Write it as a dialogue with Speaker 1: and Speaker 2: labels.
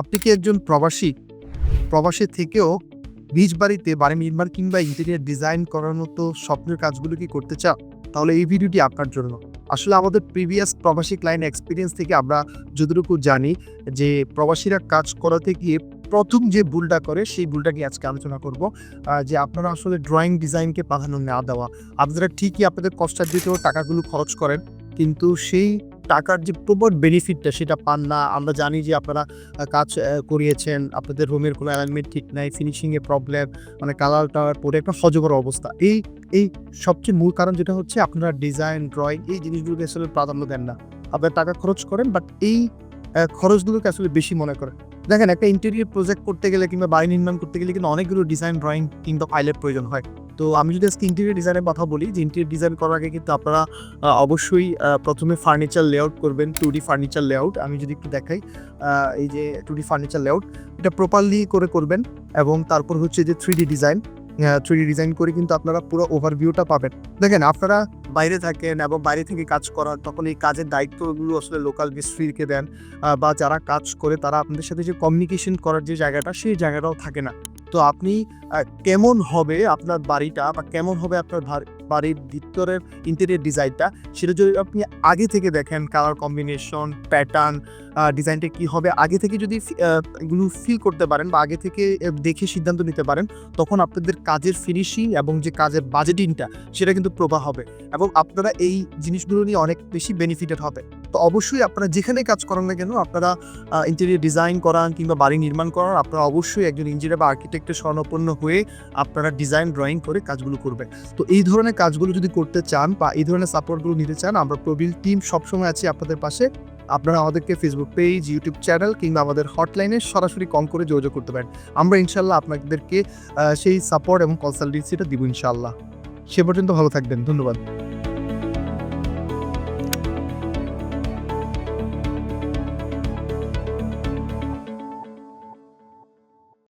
Speaker 1: আপনি কি একজন প্রবাসী? প্রবাসী থেকেও নিজ বাড়িতে, বাড়ি নির্মাণ কিংবা ইন্টেরিয়ার ডিজাইন করার মতো স্বপ্নের কাজগুলো কি করতে চান তাহলে এই ভিডিওটি আপনার জন্য। আসলে আমাদের প্রিভিয়াস প্রবাসী ক্লায়েন্ট এক্সপিরিয়েন্স থেকে আমরা যতটুকু জানি যে, প্রবাসীরা কাজ করাতে গিয়ে প্রথম যে ভুলটা করে, সেই ভুলটা নিয়ে আজকে আলোচনা করব। যে আপনারা আসলে ড্রয়িং ডিজাইনকে প্রাধান্য না দেওয়া। আপনারা ঠিকই আপনাদের কষ্টার্জিত টাকাগুলো খরচ করেন, কিন্তু সেই টাকার যে প্রবল বেনিফিটটা সেটা পান না। আমরা জানি যে আপনারা কাজ করিয়েছেন, আপনাদের রুমের কোনো অ্যালাইনমেন্ট ঠিক নাই ফিনিশিংয়ে প্রবলেম মানে কালার টালার পরে একটা হজবর অবস্থা। এই এই সবচেয়ে মূল কারণ যেটা হচ্ছে আপনারা ডিজাইন ড্রয়িং এই জিনিসগুলোকে আসলে প্রাধান্য দেন না। আপনারা টাকা খরচ করেন বাট এই খরচগুলোকে আসলে বেশি মনে করেন। দেখেন, একটা ইন্টেরিয়র প্রজেক্ট করতে গেলে কিংবা বাড়ি নির্মাণ করতে গেলে কিন্তু অনেকগুলো ডিজাইন ড্রয়িং কিংবা ফাইলের প্রয়োজন হয়। তো আমি যদি আজকে ইন্টেরিয়র ডিজাইনের কথা বলি, যে ইন্টেরিয়র ডিজাইন করার আগে কিন্তু আপনারা অবশ্যই প্রথমে ফার্নিচার লেআউট করবেন টু ডি ফার্নিচার লেআউট আমি যদি একটু দেখাই এই যে টু ডি ফার্নিচার লেআউট এটা প্রপারলি করে করবেন এবং তারপর হচ্ছে যে three D design three D design করে কিন্তু আপনারা পুরো ওভারভিউটা পাবেন। দেখেন, আপনারা বাইরে থাকেন এবং বাইরে থেকে কাজ করার, তখন এই কাজের দায়িত্বগুলো আসলে লোকাল মিস্ত্রিকে দেন বা যারা কাজ করে তারা আপনাদের সাথে যে কমিউনিকেশন করার যে জায়গাটা, সেই জায়গাটাও থাকে না। তো আপনি কেমন হবে আপনার বাড়িটা বা কেমন হবে আপনার বাড়ির ভিতরের ইন্টেরিয়ার ডিজাইনটা সেটা যদি আপনি আগে থেকে দেখেন কালার কম্বিনেশন প্যাটার্ন ডিজাইনটা কি হবে, আগে থেকে যদি এগুলো ফিল করতে পারেন বা আগে থেকে দেখে সিদ্ধান্ত নিতে পারেন, তখন আপনাদের কাজের ফিনিশিং এবং যে কাজের বাজেটিংটা সেটা কিন্তু প্রবাহ হবে। এবং আপনারা এই জিনিসগুলো নিয়ে অনেক বেশি বেনিফিটেড হবে তো অবশ্যই আপনারা যেখানে কাজ করেন না কেন, আপনারা ইন্টেরিয়র ডিজাইন করান কিংবা বাড়ি নির্মাণ করান, আপনারা অবশ্যই একজন ইঞ্জিনিয়ার বা আর্কিটেক্টের স্বর্ণপন্ন হয়ে আপনারা ডিজাইন ড্রয়িং করে কাজগুলো করবেন। তো এই ধরনের কাজগুলো যদি করতে চান বা এই ধরনের সাপোর্টগুলো নিতে চান, আমরা প্রবীল টিম সবসময় আছি আপনাদের পাশে। আপনারা আমাদেরকে ফেসবুক পেজ ইউটিউব চ্যানেল কিংবা আমাদের হটলাইনে সরাসরি কম করে যোগাযোগ করতে পারেন। আমরা ইনশাল্লাহ আপনাদেরকে সেই সাপোর্ট এবং কনসালটেন্সিটা দিব ইনশাল্লাহ সে পর্যন্ত ভালো থাকবেন। ধন্যবাদ।